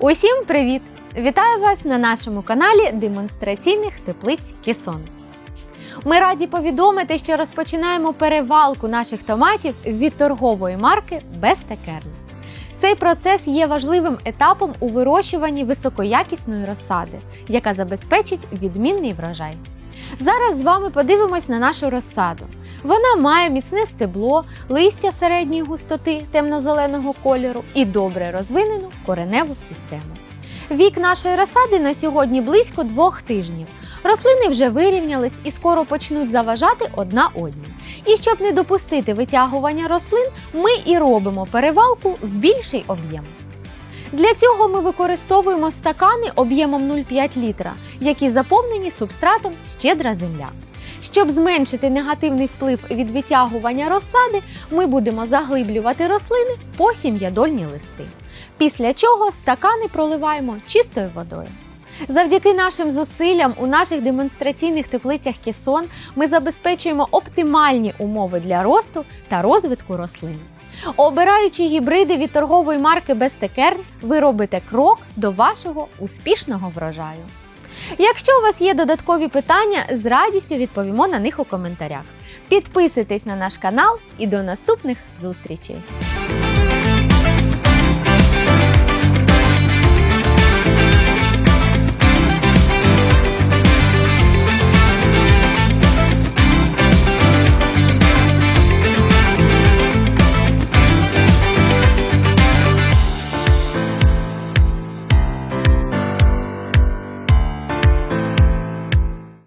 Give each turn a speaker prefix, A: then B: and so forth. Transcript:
A: Усім привіт! Вітаю вас на нашому каналі демонстраційних теплиць Кісон. Ми раді повідомити, що розпочинаємо перевалку наших томатів від торгової марки Бестекерн. Цей процес є важливим етапом у вирощуванні високоякісної розсади, яка забезпечить відмінний врожай. Зараз з вами подивимось на нашу розсаду. Вона має міцне стебло, листя середньої густоти темно-зеленого кольору і добре розвинену кореневу систему. Вік нашої розсади на сьогодні близько двох тижнів. Рослини вже вирівнялись і скоро почнуть заважати одна одній. І щоб не допустити витягування рослин, ми і робимо перевалку в більший об'єм. Для цього ми використовуємо стакани об'ємом 0,5 літра, які заповнені субстратом щедра земля. Щоб зменшити негативний вплив від витягування розсади, ми будемо заглиблювати рослини по сім'ядольні листи. Після чого стакани проливаємо чистою водою. Завдяки нашим зусиллям у наших демонстраційних теплицях Кесон ми забезпечуємо оптимальні умови для росту та розвитку рослин. Обираючи гібриди від торгової марки Бестекерн, ви робите крок до вашого успішного врожаю. Якщо у вас є додаткові питання, з радістю відповімо на них у коментарях. Підписуйтесь на наш канал і до наступних зустрічей!